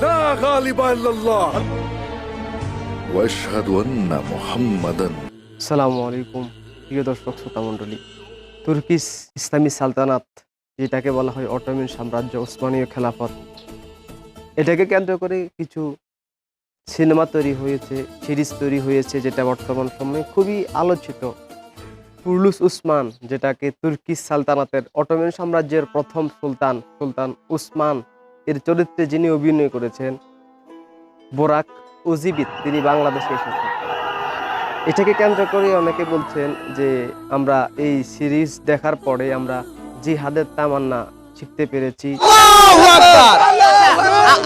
لا غالب الا الله واشهد ان محمدا সালামু আলাইকুম প্রিয় দর্শক শ্রোতা মণ্ডলী তুর্কিস ইসলামী সালতানাত যেটাকে বলা হয় অটোমেন সাম্রাজ্য ওসমানীয় খেলাফত এটাকে কেন্দ্র করে কিছু সিনেমা তৈরি হয়েছে সিরিজ তৈরি হয়েছে যেটা বর্তমান সময়ে খুবই আলোচিত পুরলুস উসমান যেটাকে তুর্কিস সালতানাতের অটোমেন সাম্রাজ্যের প্রথম সুলতান সুলতান উসমান এর চরিত্রে যিনি অভিনয় করেছেন বোরাক উজিবিত তিনি বাংলাদেশে এসেছেন। এটাকে কেন্দ্র করে অনেকে বলছেন যে আমরা এই সিরিজ দেখার পরে আমরা জিহাদের তামান্না শিখতে পেরেছি।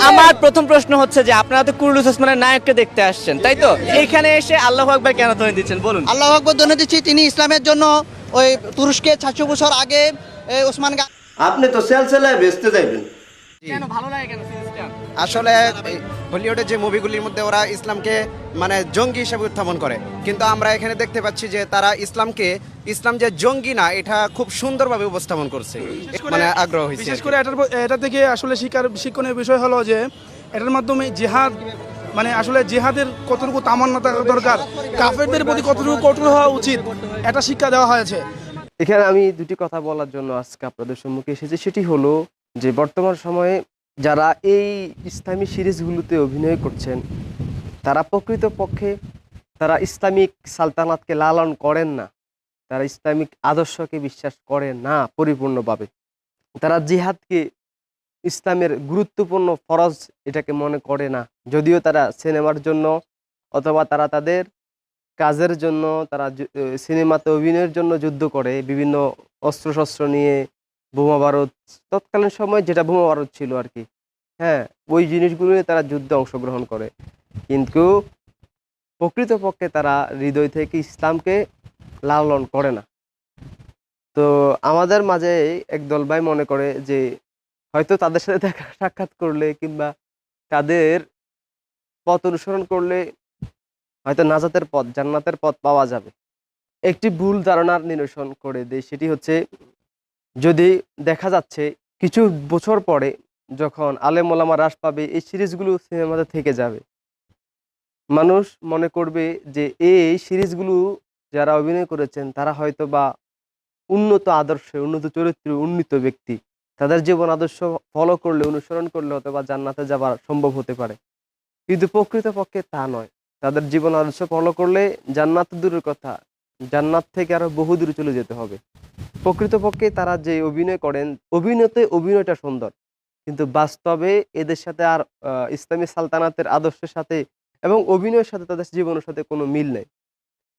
আমার প্রথম প্রশ্ন হচ্ছে যে আপনারা তো কুরুলুস ওসমানের নায়ককে দেখতে আসছেন তাই তো? এখানে এসে আল্লাহ আকবার কেন ধ্বনি দিচ্ছেন বলুন। আল্লাহ আকবর জন্য দিচ্ছি তিনি ইসলামের জন্য ওই তুরস্কের সাতশো বছর আগে ওসমান গা আপনি তো সেলসেলায় বেচতে যাইবেন। কেন ভালো লাগে কেন সিরিজটা? আসলে হলিউডের যে মুভিগুলির মধ্যে ওরা ইসলামকে মানে জঙ্গি হিসেবে উত্থাপন করে। কিন্তু আমরা এখানে দেখতে পাচ্ছি যে তারা ইসলামকে ইসলাম যে জঙ্গি না এটা খুব সুন্দরভাবে উপস্থাপন করছে। মানে আগ্রহ হয়েছে বিশেষ করে এটার এটা থেকে আসলে শিকার শিক্ষণীয় বিষয় হলো যে এটার মাধ্যমে জিহাদ মানে আসলে জিহাদের কতটুকু তামান্না থাকা দরকার কাফেরদের প্রতি কতটুকু কঠোর হওয়া উচিত এটা শিক্ষা দেওয়া হয়েছে। এখানে আমি দুটি কথা বলার জন্য আজকে আপনাদের সম্মুখে এসেছি সেটি হলো যে বর্তমান সময়ে যারা এই ইসলামী সিরিজগুলোতে অভিনয় করছেন, তারা প্রকৃতপক্ষে তারা ইসলামিক সালতানাতকে লালন করেন না। তারা ইসলামিক আদর্শকে বিশ্বাস করে না পরিপূর্ণভাবে। তারা জিহাদকে ইসলামের গুরুত্বপূর্ণ ফরজ এটাকে মনে করে না। যদিও তারা সিনেমার জন্য অথবা তারা তাদের কাজের জন্য, তারা সিনেমাতে অভিনয়ের জন্য যুদ্ধ করে, বিভিন্ন অস্ত্রশস্ত্র নিয়ে বোমা বারুদ তৎকালীন সময় যেটা বোমা বারুদ ছিল আর কি হ্যাঁ ওই জিনিসগুলো নিয়ে তারা যুদ্ধে অংশগ্রহণ করে। কিন্তু প্রকৃতপক্ষে তারা হৃদয় থেকে ইসলামকে লালন করে না। তো আমাদের মাঝে একদল ভাই মনে করে যে, হয়তো তাদের সাথে দেখা সাক্ষাৎ করলে কিংবা তাদের পথ অনুসরণ করলে হয়তো নাজাতের পথ, জান্নাতের পথ পাওয়া যাবে। একটি ভুল ধারণার নিরসন করে দেয়, সেটি হচ্ছে যদি দেখা যাচ্ছে কিছু বছর পরে যখন আলেম ওলামা হ্রাস পাবে, এই সিরিজগুলো সিনেমাতে থেকে যাবে। মানুষ মনে করবে যে এই সিরিজগুলো যারা অভিনয় করেছেন, তারা হয়তো বা উন্নত আদর্শে, উন্নত চরিত্র উন্নীত ব্যক্তি। তাদের জীবন আদর্শ ফলো করলে, অনুসরণ করলে হয়তো বা জান্নাতে যাবার সম্ভব হতে পারে। কিন্তু প্রকৃতপক্ষে তা নয়। তাদের জীবন আদর্শ ফলো করলে জান্নাত দূরের কথা। জান্নাত থেকে আরও বহু দূরে চলে যেতে হবে। প্রকৃতপক্ষে তারা যে অভিনয় করেন অভিনয়তে অভিনয়টা সুন্দর। কিন্তু বাস্তবে এদের সাথে আর ইসলামী সালতানাতের আদর্শের সাথে এবং অভিনয়ের সাথে তাদের জীবনের সাথে কোনো মিল নেই।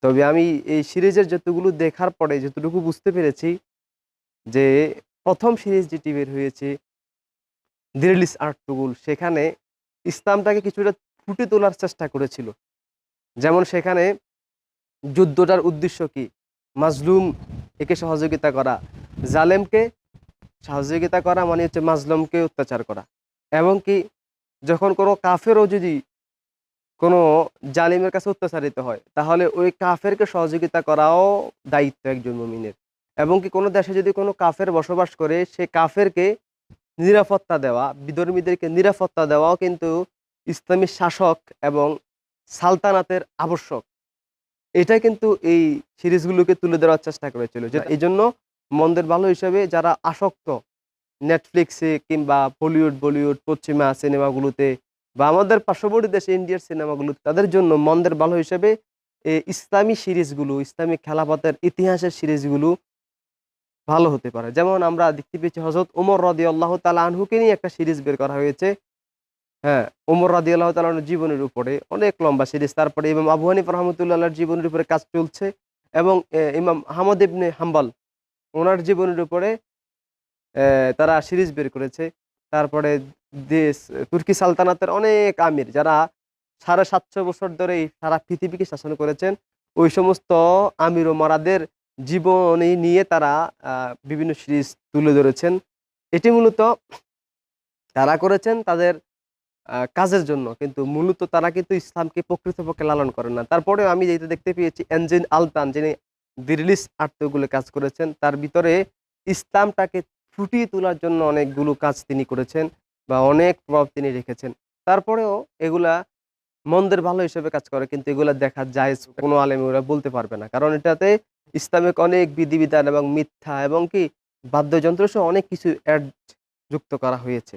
তবে আমি এই সিরিজের যতগুলো দেখার পরে যতটুকু বুঝতে পেরেছি যে প্রথম সিরিজ যেটি বের হয়েছে দিরিলিস আর্টুগুল সেখানে ইসলামটাকে কিছুটা ফুটে তোলার চেষ্টা করেছিল। যেমন সেখানে যুদ্ধটার উদ্দেশ্য কি? মাজলুম একে সহযোগিতা করা। জালেমকে সহযোগিতা করা মানে হচ্ছে মাজলমকে অত্যাচার করা। এবং কি যখন কোনো কাফেরও যদি কোনো জালিমের কাছে অত্যাচারিত হয়, তাহলে ওই কাফেরকে সহযোগিতা করাও দায়িত্ব একজন মুমিনের। এবং কি কোনো দেশে যদি কোনো কাফের বসবাস করে, সে কাফেরকে নিরাপত্তা দেওয়া, বিধর্মীদেরকে নিরাপত্তা দেওয়াও কিন্তু ইসলামী শাসক এবং সালতানাতের আবশ্যক। এটা কিন্তু এই সিরিজগুলোকে তুলে ধরার চেষ্টা করেছিল যে এই জন্য মন্দের ভালো হিসাবে যারা আসক্ত নেটফ্লিক্সে কিংবা বলিউড বলিউড পশ্চিমা সিনেমাগুলোতে বা আমাদের পার্শ্ববর্তী দেশে ইন্ডিয়ার সিনেমাগুলোতে তাদের জন্য মন্দের ভালো হিসাবে এই ইসলামী সিরিজগুলো ইসলামী খেলাফতের ইতিহাসের সিরিজগুলো ভালো হতে পারে। যেমন আমরা দেখতে পেয়েছি হজরত উমর রদি আল্লাহ তালা আনহুকে নিয়ে একটা সিরিজ বের করা হয়েছে। হ্যাঁ উমর রাদি আল্লাহ জীবনের উপরে অনেক লম্বা সিরিজ। তারপরে ইমাম আবু হানিফ রহমতুল্লাহর জীবনের উপরে কাজ চলছে এবং ইমাম হামদ ইবনে হাম্বাল, ওনার জীবনের উপরে তারা সিরিজ বের করেছে। তারপরে দেশ, তুর্কি সালতানাতের অনেক আমির যারা সাড়ে সাতশো বছর ধরে সারা পৃথিবীকে শাসন করেছেন, ওই সমস্ত আমির ও মারাদের জীবনী নিয়ে তারা বিভিন্ন সিরিজ তুলে ধরেছেন। এটি মূলত তারা করেছেন তাদের কাজের জন্য। কিন্তু মূলত তারা কিন্তু ইসলামকে প্রকৃতপক্ষে লালন করেন না। তারপরেও আমি যেটা দেখতে পেয়েছি এনজিন আলতান যিনি দিরিলিস আর্টগুলো কাজ করেছেন তার ভিতরে ইসলামটাকে ফুটিয়ে তোলার জন্য অনেকগুলো কাজ তিনি করেছেন বা অনেক প্রভাব তিনি রেখেছেন। তারপরেও এগুলা মন্দের ভালো হিসেবে কাজ করে কিন্তু এগুলা দেখা যায় কোনো আলেম ওরা বলতে পারবে না। কারণ এটাতে ইসলামিক অনেক বিধিবিধান এবং মিথ্যা এবং কি বাদ্যযন্ত্র সহ অনেক কিছু অ্যাড যুক্ত করা হয়েছে।